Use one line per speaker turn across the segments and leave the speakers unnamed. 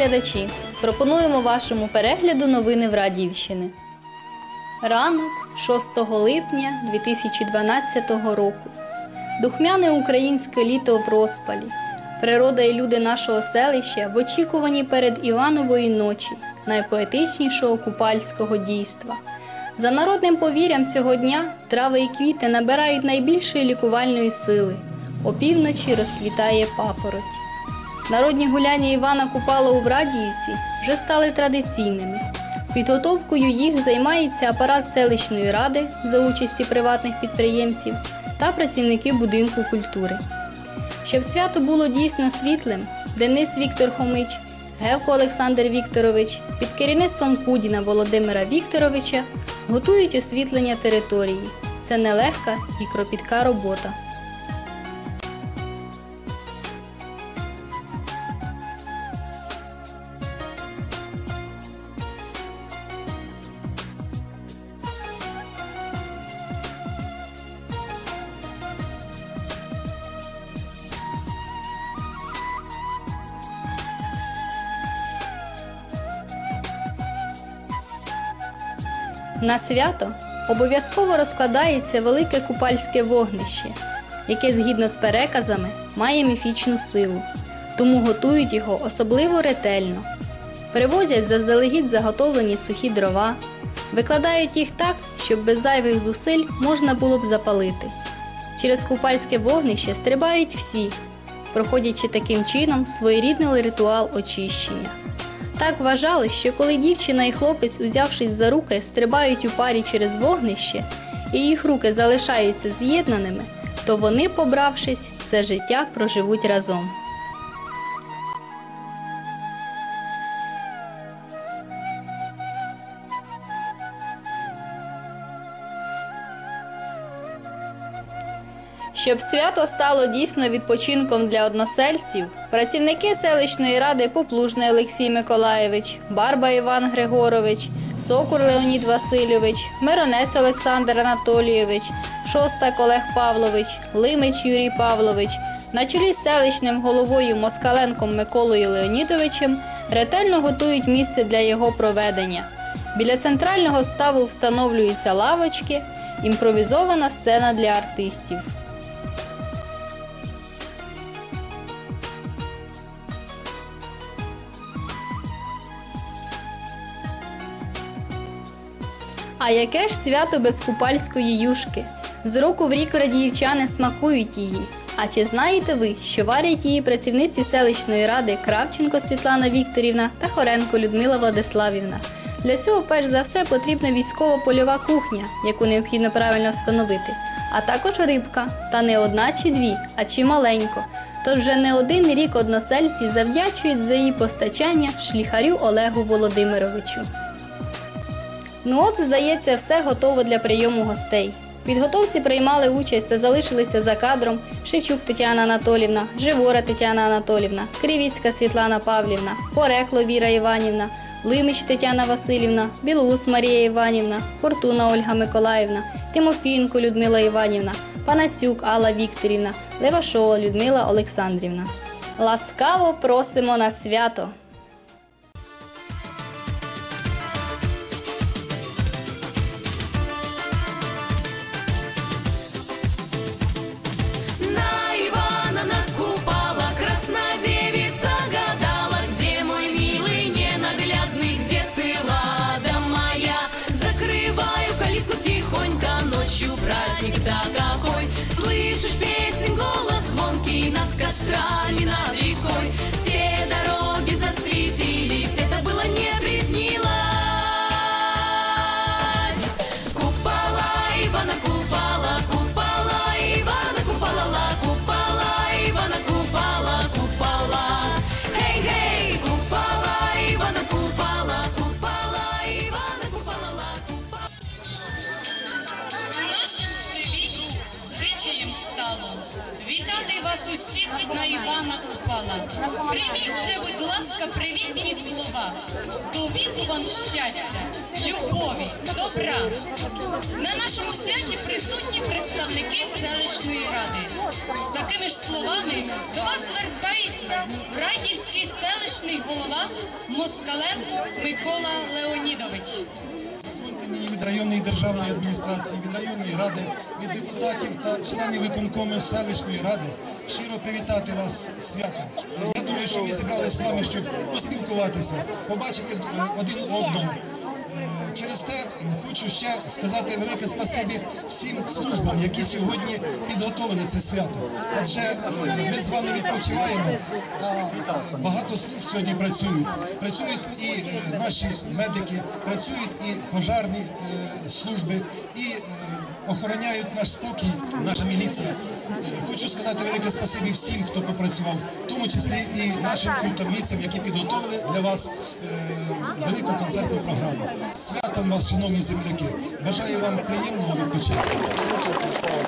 Телеглядачі, пропонуємо вашому перегляду новини в Радіївщини. Ранок 6 липня 2012 року. Духмяне українське літо в розпалі. Природа і люди нашого селища в очікуванні перед Іванової ночі, найпоетичнішого купальського дійства. За народним повір'ям цього дня трави і квіти набирають найбільшої лікувальної сили. Опівночі розквітає папороть. Народні гуляння Івана Купала у Врадіївці вже стали традиційними. Підготовкою їх займається апарат селищної ради за участі приватних підприємців та працівники будинку культури. Щоб свято було дійсно світлим, Денис Віктор Хомич, Гевко Олександр Вікторович під керівництвом Кудіна Володимира Вікторовича готують освітлення території. Це нелегка і кропітка робота. На свято обов'язково розкладається велике купальське вогнище, яке згідно з переказами має міфічну силу, тому готують його особливо ретельно. Привозять заздалегідь заготовлені сухі дрова, викладають їх так, щоб без зайвих зусиль можна було б запалити. Через купальське вогнище стрибають всі, проходячи таким чином своєрідний ритуал очищення. Так вважали, що коли дівчина і хлопець, узявшись за руки, стрибають у парі через вогнище, і їх руки залишаються з'єднаними, то вони, побравшись, все життя проживуть разом. Щоб свято стало дійсно відпочинком для односельців, працівники селищної ради Поплужний Олексій Миколаєвич, Барба Іван Григорович, Сокур Леонід Васильович, Миронець Олександр Анатолійович, Шостак Олег Павлович, Лимич Юрій Павлович на чолі з селищним головою Москаленком Миколою Леонідовичем ретельно готують місце для його проведення. Біля центрального ставу встановлюються лавочки, імпровізована сцена для артистів. А яке ж свято без купальської юшки? З року в рік радіївчани смакують її. А чи знаєте ви, що варять її працівниці селищної ради Кравченко Світлана Вікторівна та Хоренко Людмила Владиславівна? Для цього перш за все потрібна військово-польова кухня, яку необхідно правильно встановити, а також рибка, та не одна чи дві, а чималенько. Тож вже не один рік односельці завдячують за її постачання шліхарю Олегу Володимировичу. Ну от, здається, все готово для прийому гостей. Підготовці приймали участь та залишилися за кадром Шевчук Тетяна Анатолівна, Живора Тетяна Анатолівна, Кривіцька Світлана Павлівна, Порекло Віра Іванівна, Лимич Тетяна Васильівна, Білоус Марія Іванівна, Фортуна Ольга Миколаївна, Тимофієнко Людмила Іванівна, Панасюк Алла Вікторівна, Левашова Людмила Олександрівна. Ласкаво просимо на свято!
Звонкий над
Прийміть же, будь ласка, привітні слова. До віку вам щастя, любові, добра. На нашому святі присутні представники селищної ради. З такими ж словами до вас звертається Радівський селищний голова Москаленко Микола Леонідович.
Від районної державної адміністрації, від районної ради, від депутатів та членів виконкому селищної ради щиро привітати вас святом. Я думаю, що ми зібралися з вами, щоб поспілкуватися, побачити е, один одному. Е, Через те хочу ще сказати велике спасибі всім службам, які сьогодні підготовили це свято. Адже е, ми з вами відпочиваємо, а багато служб сьогодні працюють. Працюють і наші медики, працюють і пожарні служби, і охороняють наш спокій, наша міліція. Хочу сказати велике спасибі всім, хто попрацював, в тому числі і нашим культурницям, які підготовили для вас е, велику концертну програму. Святом вас, шановні земляки! Бажаю вам приємного відпочинку.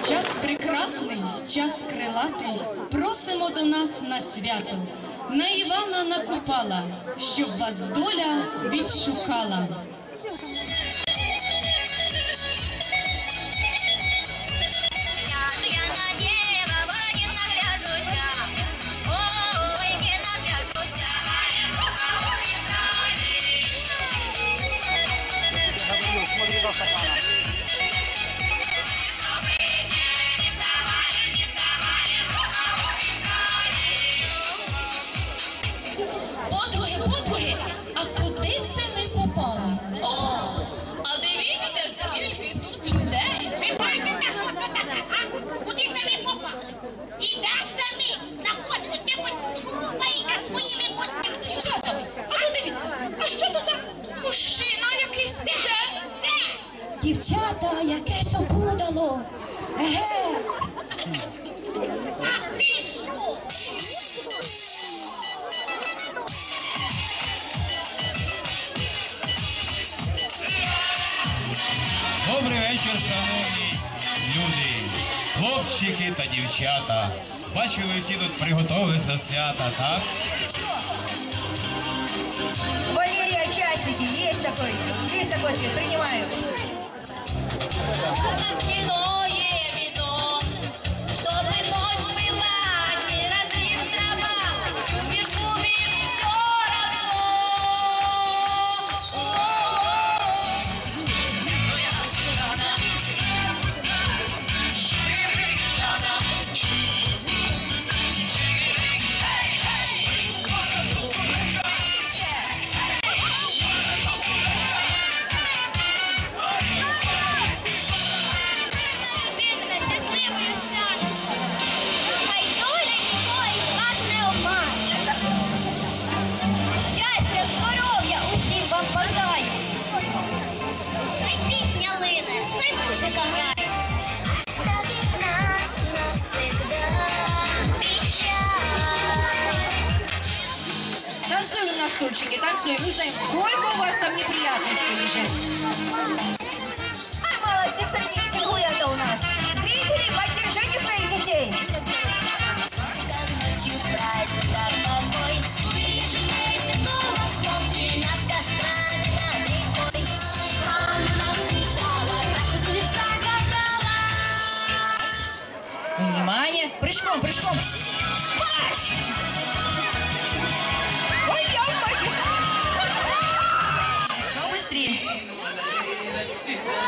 Час прекрасний, час крилатий. Просимо до нас на свято. На Івана накупала, щоб вас доля відшукала. А куди це ми попали? О, а дивіться, скільки тут людей.
Ви бачите, що це таке, а? Куди це ми попали? І де це ми знаходимось? Ви хоч шурупаєте своїми костями.
Дівчата, а ну дивіться, а що то за мужчина якийсь іде?
Де?
Дівчата, яке запудало. Еге,
хлопчики та дівчата. Бачу, ви всі тут приготовились до свята, так?
Валерія, часики, є такой, є такой приймаю. принимаю.
Ночное все, не
знаю, сколько у вас там неприятностей лежит. Внимание! Прыжком, прыжком! Паш!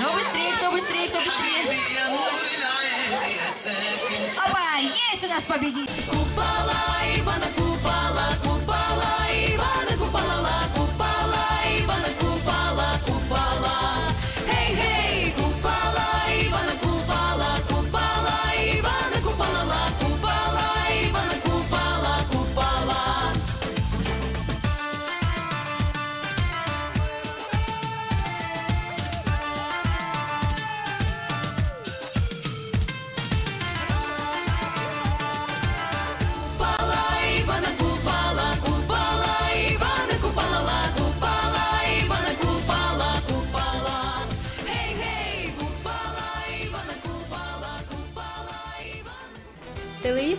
Ну, быстрее, кто быстрее, кто быстрее. Опа, есть у нас победитель.
Купала Ивана купала, купала